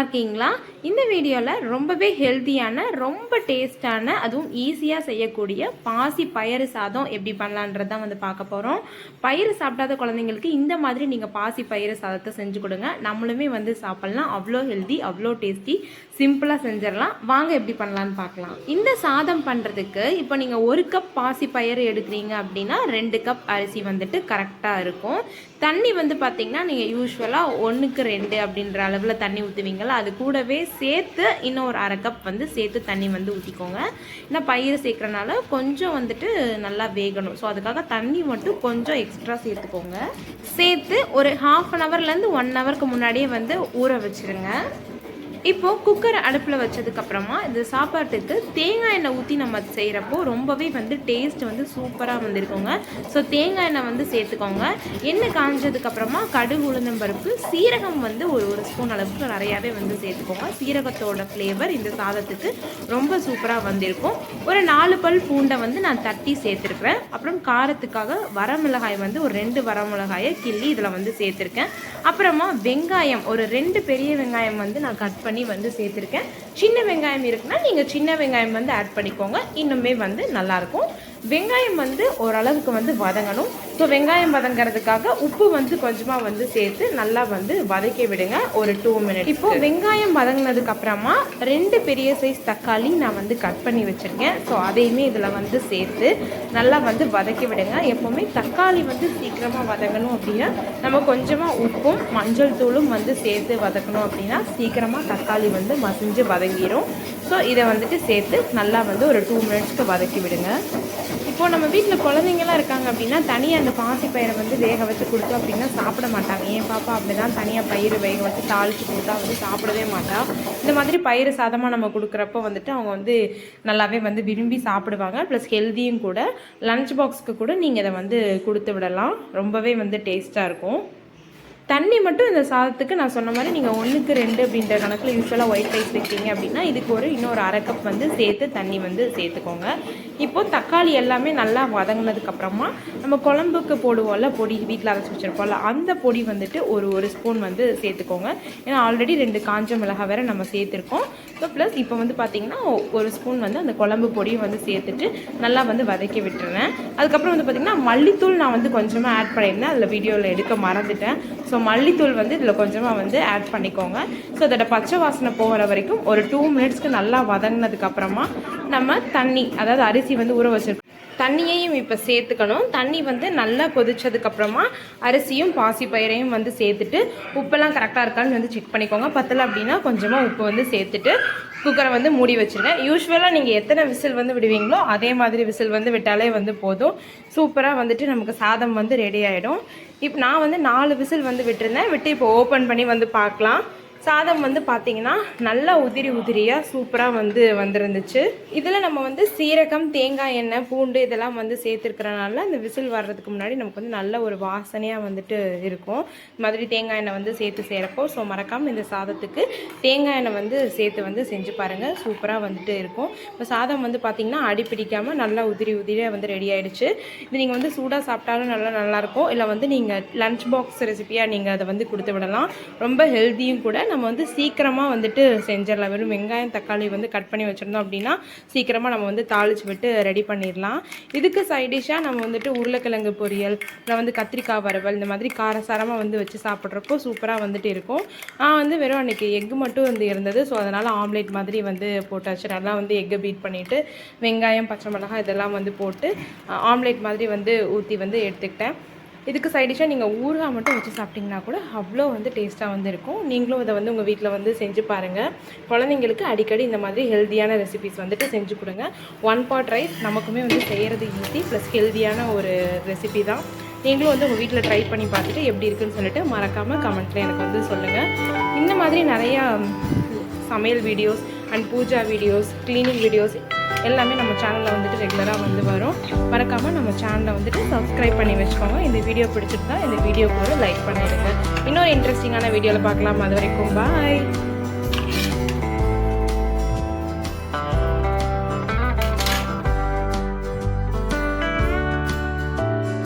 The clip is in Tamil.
இருக்கீங்களா? இந்த வீடியோவில் ரொம்பவே ஹெல்த்தியான ரொம்ப டேஸ்டான அதுவும் ஈஸியாக செய்யக்கூடிய பாசி பயிறு சாதம் எப்படி பண்ணலான்றது தான் வந்து பார்க்க போகிறோம் பயிறு சாப்பிடாத குழந்தைங்களுக்கு இந்த மாதிரி நீங்கள் பாசி பயிறு சாதத்தை செஞ்சு கொடுங்க. நம்மளுமே வந்து சாப்பிட்லாம். அவ்வளோ ஹெல்தி அவ்வளோ டேஸ்டி சிம்பிளாக செஞ்சிடலாம். வாங்க எப்படி பண்ணலான்னு பார்க்கலாம். இந்த சாதம் பண்ணுறதுக்கு இப்போ நீங்கள் ஒரு கப் பாசி பயிறு எடுக்கிறீங்க அப்படின்னா ரெண்டு கப் அரிசி வந்துட்டு கரெக்டாக இருக்கும். தண்ணி வந்து பார்த்தீங்கன்னா நீங்கள் யூஸ்வலாக ஒன்றுக்கு ரெண்டு அப்படின்ற அளவில் தண்ணி ஊற்றுவீங்க ஊற்றுவீங்களா அது கூடவே சேர்த்து இன்னும் ஒரு அரை கப் வந்து சேர்த்து தண்ணி வந்து ஊற்றிக்கோங்க ஏன்னா பயிர் சேர்க்குறனால கொஞ்சம் வந்துட்டு நல்லா வேகணும். ஸோ அதுக்காக தண்ணி மட்டும் கொஞ்சம் எக்ஸ்ட்ரா சேர்த்துக்கோங்க. சேர்த்து ஒரு ஹாஃப் அன் ஹவர்லேருந்து ஒன் ஹவருக்கு முன்னாடியே வந்து ஊற வச்சுருங்க. இப்போது குக்கர் அடுப்பில் வச்சதுக்கப்புறமா இந்த சாப்பாட்டுக்கு தேங்காய் எண்ணெய் ஊற்றி நம்ம செய்கிறப்போ ரொம்பவே வந்து டேஸ்ட் வந்து சூப்பராக வந்திருக்குங்க. ஸோ தேங்காய் எண்ணெய் வந்து சேர்த்துக்கோங்க. எண்ணெய் காஞ்சதுக்கப்புறமா கடுகு உளுந்தம்பருப்பு சீரகம் வந்து ஒரு ஒரு ஸ்பூன் அளவுக்கு நிறையாவே வந்து சேர்த்துக்கோங்க. சீரகத்தோட ஃப்ளேவர் இந்த சாதத்துக்கு ரொம்ப சூப்பராக வந்திருக்கும். ஒரு நாலு பல் பூண்டை வந்து நான் தட்டி சேர்த்துருக்குறேன். அப்புறம் காரத்துக்காக வரமிளகாய் வந்து ஒரு ரெண்டு வரமிளகாயை கிள்ளி இதில் வந்து சேர்த்துருக்கேன். அப்புறமா வெங்காயம் ஒரு ரெண்டு பெரிய வெங்காயம் வந்து நான் கட் பண்ணி வந்து சேர்த்துருக்கேன். சின்ன வெங்காயம் இருக்குன்னா நீங்கள் சின்ன வெங்காயம் வந்து ஆட் பண்ணிக்கோங்க. இன்னுமே வந்து நல்லாயிருக்கும் வெங்காயம் வந்து ஓரளவுக்கு வந்து வதங்கணும். ஸோ வெங்காயம் வதங்கிறதுக்காக உப்பு வந்து கொஞ்சமாக வந்து சேர்த்து நல்லா வந்து வதக்கி விடுங்க. ஒரு டூ மினிட் இப்போ வெங்காயம் வதங்கினதுக்கு அப்புறமா ரெண்டு பெரிய சைஸ் தக்காளி நான் வந்து கட் பண்ணி வச்சுருக்கேன். ஸோ அதையுமே இதில் வந்து சேர்த்து நல்லா வந்து வதக்கி விடுங்க. எப்போவுமே தக்காளி வந்து சீக்கிரமாக வதங்கணும் அப்படின்னா நம்ம கொஞ்சமாக உப்பும் மஞ்சள் தூளும் வந்து சேர்த்து வதக்கணும் அப்படின்னா சீக்கிரமாக தக்காளி வந்து மசிஞ்சு வதங்கிடும் ஸோ இதை வந்துட்டு சேர்த்து நல்லா வந்து ஒரு டூ மினிட்ஸ்க்கு வதக்கி விடுங்க. இப்போது நம்ம வீட்டில் குழந்தைங்களாம் இருக்காங்க அப்படின்னா தனியாக அந்த பாசி பயிரை வந்து வேக வச்சு கொடுத்தோம் அப்படின்னா சாப்பிட மாட்டாங்க. என் பாப்பா அப்படி தான் தனியாக பயிர் வேக வச்சு தாளித்து கொடுத்தா வந்து சாப்பிடவே மாட்டா. இந்த மாதிரி பயிர் சாதமாக நம்ம கொடுக்குறப்போ வந்துட்டு அவங்க வந்து நல்லாவே வந்து விரும்பி சாப்பிடுவாங்க. ப்ளஸ் ஹெல்த்தியும் கூட. லஞ்ச் பாக்ஸ்க்கு கூட நீங்கள் இதை வந்து கொடுத்து விடலாம். ரொம்பவே வந்து டேஸ்ட்டாக இருக்கும். தண்ணி மட்டும் இந்த சாதத்துக்கு நான் சொன்ன மாதிரி நீங்கள் ஒன்றுக்கு ரெண்டு அப்படின்ற கணக்கில் யூஸ்வலாக ஒயிட் ரைஸ் வைக்கிறீங்க அப்படின்னா இதுக்கு ஒரு இன்னொரு அரை கப் வந்து சேர்த்து தண்ணி வந்து சேர்த்துக்கோங்க. இப்போது தக்காளி எல்லாமே நல்லா வதங்கினதுக்கப்புறமா நம்ம குழம்புக்கு போடுவோம்ல பொடி வீட்டில் அரைச்சி வச்சுருப்போம்ல அந்த பொடி வந்துட்டு ஒரு ஒரு ஸ்பூன் வந்து சேர்த்துக்கோங்க. ஏன்னா ஆல்ரெடி ரெண்டு காஞ்ச மிளகாய் வேறு நம்ம சேர்த்துருக்கோம். ஸோ ப்ளஸ் இப்போ வந்து பார்த்திங்கன்னா ஒரு ஸ்பூன் வந்து அந்த குழம்பு பொடியும் வந்து சேர்த்துட்டு நல்லா வந்து வதக்கி விட்டுறேன். அதுக்கப்புறம் வந்து பார்த்திங்கன்னா மல்லித்தூள் நான் வந்து கொஞ்சமாக ஆட் பண்ணியிருந்தேன். அதில் வீடியோவில் எடுக்க மறந்துட்டேன். ஸோ மல்லித்தூள் வந்து இதில் கொஞ்சமாக வந்து ஆட் பண்ணிக்கோங்க. ஸோ அதோட பச்சை வாசனை போகிற வரைக்கும் ஒரு டூ மினிட்ஸ்க்கு நல்லா வதங்கினதுக்கப்புறமா நம்ம தண்ணி அதாவது அரிசி வந்து ஊற வச்சிருக்கோம். தண்ணியையும் இப்போ சேர்த்துக்கணும். தண்ணி வந்து நல்லா கொதிச்சதுக்கப்புறமா அரிசியும் பாசி பயிரையும் வந்து சேர்த்துட்டு உப்பெல்லாம் கரெக்டாக இருக்கான்னு வந்து செக் பண்ணிக்கோங்க. பத்தலை அப்படின்னா கொஞ்சமாக உப்பு வந்து சேர்த்துட்டு குக்கரை வந்து மூடி வச்சுருங்க. யூஸ்வலாக நீங்கள் எத்தனை விசில் வந்து விடுவீங்களோ அதே மாதிரி விசில் வந்து விட்டாலே வந்து போதும். சூப்பராக வந்துட்டு நமக்கு சாதம் வந்து ரெடி ஆகிடும் இப்போ நான் வந்து நாலு விசில் வந்து விட்டுருந்தேன். விட்டு இப்போ ஓப்பன் பண்ணி வந்து பார்க்கலாம். சாதம் வந்து பார்த்தீங்கன்னா நல்லா உதிரி உதிரியாக சூப்பராக வந்து வந்திருந்துச்சு. இதில் நம்ம வந்து சீரகம் தேங்காய் எண்ணெய் பூண்டு இதெல்லாம் வந்து சேர்த்துருக்கிறனால அந்த விசில் வர்றதுக்கு முன்னாடி நமக்கு வந்து நல்ல ஒரு வாசனையாக வந்துட்டு இருக்கும். இந்த மாதிரி தேங்காய் எண்ணெய் வந்து சேர்த்து செய்கிறப்போ ஸோ மறக்காமல் இந்த சாதத்துக்கு தேங்காய் எண்ணெய் வந்து சேர்த்து வந்து செஞ்சு பாருங்கள் சூப்பராக வந்துட்டு இருக்கும். இப்போ சாதம் வந்து பார்த்திங்கன்னா அடி பிடிக்காமல் நல்லா உதிரி உதிரியாக வந்து ரெடி ஆகிடுச்சு இது நீங்கள் வந்து சூடாக சாப்பிட்டாலும் நல்லா நல்லாயிருக்கும் இல்லை வந்து நீங்கள் லஞ்ச் பாக்ஸ் ரெசிபியாக நீங்கள் அதை வந்து கொடுத்து விடலாம். ரொம்ப ஹெல்த்தியும் கூட நம்ம வந்து சீக்கிரமாக வந்துட்டு செஞ்சிடலாம். வெறும் வெங்காயம் தக்காளி வந்து கட் பண்ணி வச்சுருந்தோம் அப்படின்னா சீக்கிரமாக நம்ம வந்து தாளித்து விட்டு ரெடி பண்ணிடலாம். இதுக்கு சைடிஷாக நம்ம வந்துட்டு உருளைக்கிழங்கு பொரியல் இல்லை வந்து கத்திரிக்காய் வறுவல் இந்த மாதிரி காரசாரமாக வந்து வச்சு சாப்பிட்றப்போ சூப்பராக வந்துட்டு இருக்கும். நான் வந்து வெறும் அன்றைக்கி எக்கு மட்டும் வந்து இருந்தது. ஸோ அதனால் ஆம்லேட் மாதிரி வந்து போட்டாச்சு. நல்லா வந்து எக்கை பீட் பண்ணிவிட்டு வெங்காயம் பச்சை மிளகாய் இதெல்லாம் வந்து போட்டு ஆம்லேட் மாதிரி வந்து ஊற்றி வந்து எடுத்துக்கிட்டேன். இதுக்கு சைடிஷாக நீங்கள் ஊறுகாய் மட்டும் வச்சு சாப்பிட்டிங்கன்னா கூட அவ்வளோ வந்து டேஸ்ட்டாக வந்து இருக்கும். நீங்களும் இதை வந்து உங்கள் வீட்டில் வந்து செஞ்சு பாருங்கள் குழந்தைங்களுக்கு அடிக்கடி இந்த மாதிரி ஹெல்த்தியான ரெசிபிஸ் வந்துட்டு செஞ்சு கொடுங்க. ஒன் பாட் ரைஸ் நமக்குமே வந்து செய்கிறது ஈஸி ப்ளஸ் ஹெல்த்தியான ஒரு ரெசிபி தான். நீங்களும் வந்து உங்கள் வீட்டில் ட்ரை பண்ணி பார்த்துட்டு எப்படி இருக்குன்னு சொல்லிட்டு மறக்காமல் கமெண்ட்டில் எனக்கு வந்து சொல்லுங்கள் இந்த மாதிரி நிறையா சமையல் videos and pooja videos cleaning videos எல்லாமே நம்ம சேனலில் வந்துட்டு ரெகுலராக வந்து வரும். மறக்காமல் நம்ம சேனலை வந்துட்டு சப்ஸ்கிரைப் பண்ணி வச்சுக்கோங்க. இந்த வீடியோ பிடிச்சிருந்தா இந்த வீடியோக்கு லைக் பண்ணிடுங்க. இன்னொரு இன்ட்ரெஸ்டிங்கான வீடியோவில் பார்க்கலாம். அது வரைக்கும் பாய்